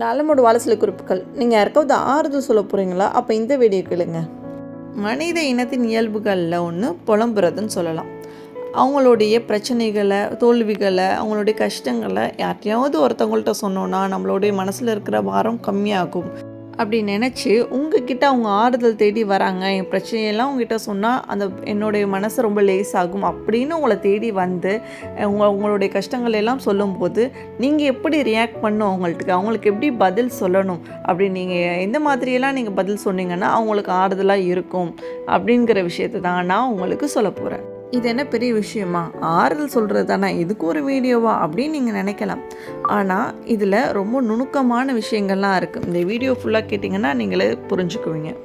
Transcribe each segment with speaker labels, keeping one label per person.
Speaker 1: நலமோட வாழ குறிப்புகள். நீங்கள் யாருக்காவது ஆறுதல் சொல்ல போகிறீங்களா அப்போ இந்த வீடியோ கேளுங்க. மனித இனத்தின் இயல்புகளில் ஒன்று புலம்புறதுன்னு சொல்லலாம். அவங்களுடைய பிரச்சனைகளை தோல்விகளை அவங்களுடைய கஷ்டங்களை யார்ட்டையாவது ஒருத்தவங்கள்ட்ட சொன்னோன்னா நம்மளுடைய மனசில் இருக்கிற பாரம் கம்மியாகும். அப்படி நினச்சி உங்ககிட்ட அவங்க ஆறுதல் தேடி வராங்க. என் பிரச்சனையெல்லாம் உங்ககிட்ட சொன்னால் அந்த என்னுடைய மனசு ரொம்ப லேஸ் ஆகும் அப்படின்னு உங்களை தேடி வந்து உங்க உங்களுடைய கஷ்டங்கள் எல்லாம் சொல்லும்போது நீங்கள் எப்படி ரியாக்ட் பண்ணும் அவங்கள்ட்ட? அவங்களுக்கு எப்படி பதில் சொல்லணும்? அப்படி நீங்கள் எந்த மாதிரியெல்லாம் நீங்கள் பதில் சொன்னீங்கன்னா அவங்களுக்கு ஆறுதலாக இருக்கும் அப்படிங்கிற விஷயத்தை தான் நான் உங்களுக்கு சொல்ல போகிறேன் இது என்ன பெரிய விஷயமா? ஆறுதல் சொல்கிறது தானே? இதுக்கு ஒரு வீடியோவா? அப்படின்னு நீங்கள் நினைக்கலாம். ஆனால் இதில் ரொம்ப நுணுக்கமான விஷயங்கள்லாம் இருக்குது இந்த வீடியோ ஃபுல்லாக கேட்டிங்கன்னா நீங்களே புரிஞ்சுக்குவீங்க.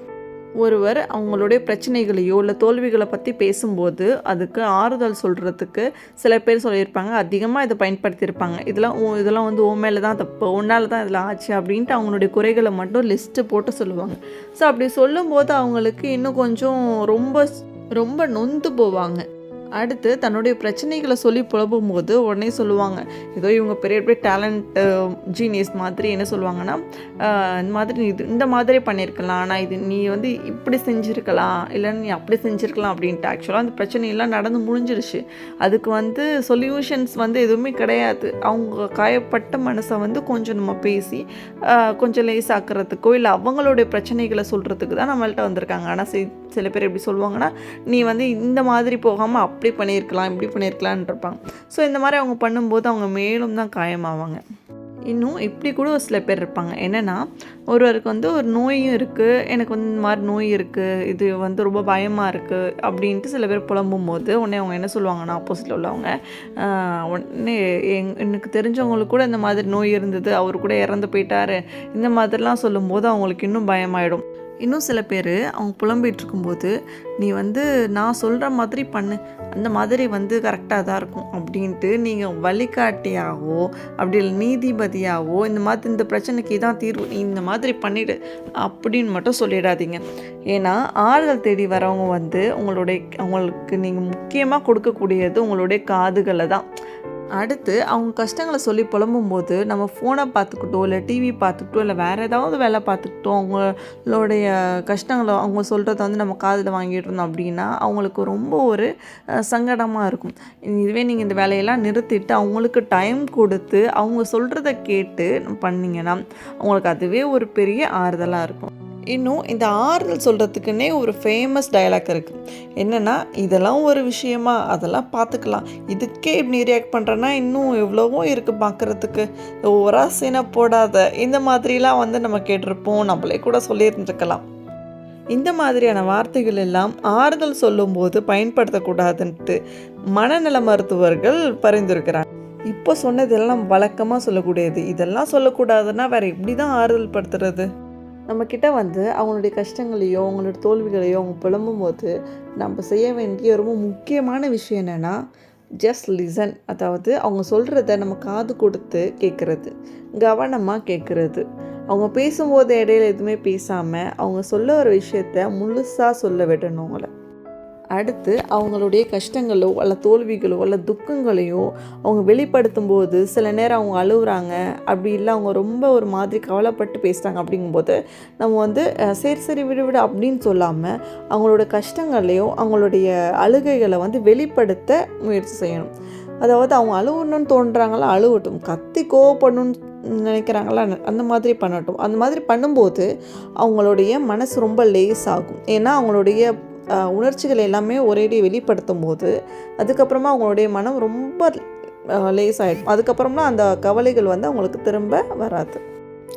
Speaker 1: ஒருவர் அவங்களுடைய பிரச்சனைகளையோ இல்லை தோல்விகளை பற்றி பேசும்போது அதுக்கு ஆறுதல் சொல்கிறதுக்கு சில பேர் சொல்லியிருப்பாங்க. அதிகமாக இதை பயன்படுத்தியிருப்பாங்க. இதெல்லாம் உ- இதெல்லாம் வந்து உன் மேலே தான் தப்பு. உன்னால் தான் இதில் ஆச்சு அப்படின்ட்டு அவங்களுடைய குறைகளை மட்டும் லிஸ்ட்டு போட்டு சொல்லுவாங்க. ஸோ அப்படி சொல்லும்போது அவங்களுக்கு இன்னும் கொஞ்சம் ரொம்ப ரொம்ப நொந்து போவாங்க. அடுத்து தன்னுடைய பிரச்சனைகளை சொல்லி புலப்பும் போது உடனே சொல்லுவாங்க ஏதோ இவங்க பெரிய பெரிய டேலண்ட் ஜீனியஸ் மாதிரி என்ன சொல்லுவாங்கன்னா இந்த மாதிரி இது இந்த மாதிரி பண்ணியிருக்கலாம். ஆனால் இது நீ வந்து இப்படி செஞ்சுருக்கலாம். இல்லை நீ அப்படி செஞ்சுருக்கலாம் அப்படின்ட்டு. ஆக்சுவலாக அந்த பிரச்சனையெல்லாம் நடந்து முடிஞ்சிருச்சு. அதுக்கு வந்து சொல்யூஷன்ஸ் வந்து எதுவுமே கிடையாது. அவங்க காயப்பட்ட மனசை வந்து கொஞ்சம் நம்ம பேசி கொஞ்சம் லேஸ் இல்லை அவங்களுடைய பிரச்சனைகளை சொல்கிறதுக்கு தான் நம்மள்ட்ட வந்திருக்காங்க. ஆனால் சில பேர் எப்படி சொல்லுவாங்கன்னா நீ வந்து இந்த மாதிரி போகாமல் அப்படி பண்ணியிருக்கலாம் இப்படி பண்ணியிருக்கலான்னு இருப்பாங்க ஸோ இந்த மாதிரி அவங்க பண்ணும்போது அவங்க மேலும் தான் காயமாவாங்க. இன்னும் இப்படி கூட ஒரு சில பேர் இருப்பாங்க. என்னென்னா ஒருவருக்கு வந்து ஒரு நோயும் இருக்குது எனக்கு வந்து இந்த மாதிரி நோய் இருக்குது இது வந்து ரொம்ப பயமாக இருக்குது அப்படின்ட்டு சில பேர் புலம்பும் போது உடனே அவங்க என்ன சொல்லுவாங்கன்னா ஆப்போசிட்டில் உள்ளவங்க உடனே எங் எனக்கு தெரிஞ்சவங்களுக்கு கூட இந்த மாதிரி நோய் இருந்தது அவர் கூட இறந்து போயிட்டாரு இந்த மாதிரிலாம் சொல்லும்போது அவங்களுக்கு இன்னும் பயமாயிடும். இன்னும் சில பேர் அவங்க புலம்பிகிட்டு இருக்கும்போது நீ வந்து நான் சொல்கிற மாதிரி பண்ணு. அந்த மாதிரி வந்து கரெக்டாக தான் இருக்கும். அப்படின்ட்டு நீங்கள் வழிகாட்டியாகவோ அப்படி இல்லை நீதிபதியாகவோ இந்த மாதிரி இந்த பிரச்சனைக்கு தான் தீர்வு. நீ இந்த மாதிரி பண்ணிடு. அப்படின்னு மட்டும் சொல்லிடாதீங்க. ஏன்னா ஆறுதல் தேடி வரவங்க வந்து உங்களுடைய அவங்களுக்கு நீங்கள் முக்கியமாக கொடுக்கக்கூடியது உங்களுடைய காதுகளை தான். அடுத்து அவங்க கஷ்டங்களை சொல்லி புலம்பும்போது நம்ம ஃபோனை பார்த்துக்கிட்டோ இல்லை டிவி பார்த்துக்கிட்டோ இல்லை வேறு ஏதாவது வேலை பார்த்துக்கிட்டோ அவங்களுடைய கஷ்டங்களை அவங்க சொல்கிறத வந்து நம்ம காதில் வாங்கிட்டு இருந்தோம் அப்படின்னா அவங்களுக்கு ரொம்ப ஒரு சங்கடமாக இருக்கும். இதுவே நீங்கள் இந்த வேலையெல்லாம் நிறுத்திட்டு அவங்களுக்கு டைம் கொடுத்து அவங்க சொல்கிறத கேட்டு பண்ணிங்கன்னா அவங்களுக்கு அதுவே ஒரு பெரிய ஆறுதலாக இருக்கும். இன்னும் இந்த ஆறுதல் சொல்கிறதுக்குன்னே ஒரு ஃபேமஸ் டயலாக் இருக்குது என்னென்னா இதெல்லாம் ஒரு விஷயமா? அதெல்லாம் பார்த்துக்கலாம். இதுக்கே இப்படி ரியாக்ட் பண்ணுறேன்னா இன்னும் எவ்வளவோ இருக்குது பார்க்குறதுக்கு. ஒரா சீனை போடாத. இந்த மாதிரிலாம் வந்து நம்ம கேட்டிருப்போம். நம்மளே கூட சொல்லியிருந்துருக்கலாம். இந்த மாதிரியான வார்த்தைகள் எல்லாம் ஆறுதல் சொல்லும்போது பயன்படுத்தக்கூடாதுன்ட்டு மனநல மருத்துவர்கள் பரிந்துரைக்கிறாங்க. இப்போ சொன்னதெல்லாம் வழக்கமாக சொல்லக்கூடியது. இதெல்லாம் சொல்லக்கூடாதுன்னா வேறு எப்படி தான் ஆறுதல் படுத்துறது? நம்மக்கிட்ட வந்து அவங்களுடைய கஷ்டங்களையோ அவங்களோட தோல்விகளையோ அவங்க புலம்பும் போது நம்ம செய்ய வேண்டிய ரொம்ப முக்கியமான விஷயம் என்னென்னா ஜஸ்ட் லிசன் அதாவது அவங்க சொல்கிறத நம்ம காது கொடுத்து கேட்குறது கவனமாக கேட்குறது அவங்க பேசும்போது இடையில எதுவுமே பேசாமல் அவங்க சொல்ல ஒரு விஷயத்த முழுசாக சொல்ல விடணும் அவங்கள. அடுத்து அவங்களுடைய கஷ்டங்களோ அல்ல தோல்விகளோ அல்ல துக்கங்களையோ அவங்க வெளிப்படுத்தும் போது சில நேரம் அவங்க அழுகுறாங்க அப்படி இல்லை அவங்க ரொம்ப ஒரு மாதிரி கவலைப்பட்டு பேசுகிறாங்க அப்படிங்கும்போது நம்ம வந்து சரி சரி விடு விடு அப்படின்னு சொல்லாமல் அவங்களோட கஷ்டங்களையோ அவங்களுடைய அழுகைகளை வந்து வெளிப்படுத்த முயற்சி செய்யணும். அதாவது அவங்க அழுவணும்னு தோன்றாங்களா அழுவட்டும். கத்தி கோவப்படணும்னு நினைக்கிறாங்களா அந்த மாதிரி பண்ணட்டும். அந்த மாதிரி பண்ணும்போது அவங்களுடைய மனசு ரொம்ப லேஸ் ஆகும் ஏன்னா அவங்களுடைய உணர்ச்சிகள் எல்லாமே ஒரேடி வெளிப்படுத்தும் போது அதுக்கப்புறமா அவங்களுடைய மனம் ரொம்ப லேஸ் ஆகிடும் அதுக்கப்புறமா அந்த கவலைகள் வந்து அவங்களுக்கு திரும்ப வராது.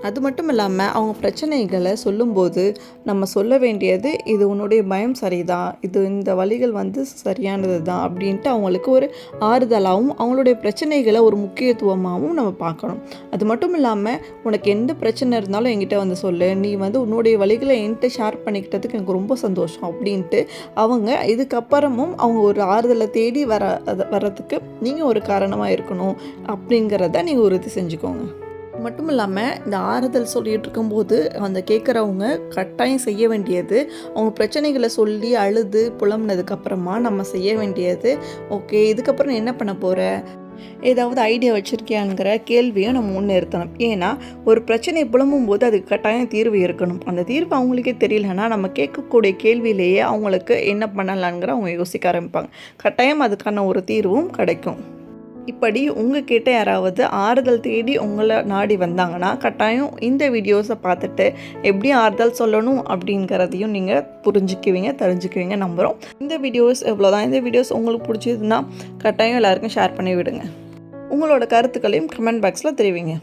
Speaker 1: அது மட்டும் இல்லாமல் அவங்க பிரச்சனைகளை சொல்லும்போது நம்ம சொல்ல வேண்டியது இது உன்னுடைய பயம் சரிதான் இது இந்த வழிகள் வந்து சரியானது தான் அப்படின்ட்டு அவங்களுக்கு ஒரு ஆறுதலாகவும் அவங்களுடைய பிரச்சனைகளை ஒரு முக்கியத்துவமாகவும் நம்ம பார்க்கணும். அது மட்டும் இல்லாமல் உனக்கு எந்த பிரச்சனை இருந்தாலும் என்கிட்ட வந்து சொல்லு நீ வந்து உன்னுடைய வழிகளை என்கிட்ட ஷேர் பண்ணிக்கிட்டதுக்கு எனக்கு ரொம்ப சந்தோஷம் அப்படின்ட்டு அவங்க இதுக்கப்புறமும் அவங்க ஒரு ஆறுதலை தேடி வர வர்றதுக்கு நீங்கள் ஒரு காரணமாக இருக்கணும் அப்படிங்கிறத நீங்கள் உறுதி செஞ்சுக்கோங்க. மட்டும் இல்லாமல் இந்த ஆறுதல் சொல்லிகிட்டு இருக்கும்போது அந்த கேட்குறவங்க கட்டாயம் செய்ய வேண்டியது. அவங்க பிரச்சனைகளை சொல்லி அழுது புலம்புனதுக்கப்புறமா நம்ம செய்ய வேண்டியது. ஓகே இதுக்கப்புறம் என்ன பண்ண போகிற ஏதாவது ஐடியா வச்சுருக்கியாங்கிற கேள்வியை நம்ம முன்னிறுத்தணும். ஏன்னா ஒரு பிரச்சனையை புலம்பும் போது அதுக்கு கட்டாயம் தீர்வு இருக்கணும். அந்த தீர்வு அவங்களுக்கே தெரியலன்னா நம்ம கேட்கக்கூடிய கேள்வியிலேயே அவங்களுக்கு என்ன பண்ணலாங்கிற அவங்க யோசிக்க ஆரம்பிப்பாங்க. கட்டாயம் அதுக்கான ஒரு தீர்வும் கிடைக்கும். இப்படி உங்ககிட்ட யாராவது ஆறுதல் தேடி உங்களை நாடி வந்தாங்கன்னா கட்டாயம் இந்த வீடியோஸை பார்த்துட்டு எப்படி ஆறுதல் சொல்லணும் அப்படிங்கிறதையும் நீங்கள் புரிஞ்சுக்குவீங்க தெரிஞ்சுக்குவீங்க நம்புகிறோம் இந்த வீடியோஸ் இவ்வளோதான் இந்த வீடியோஸ் உங்களுக்கு பிடிச்சதுன்னா கட்டாயம் எல்லாருக்கும் ஷேர் பண்ணி விடுங்க. உங்களோட கருத்துக்களையும் கமெண்ட் பாக்ஸில் தெரிவிங்க.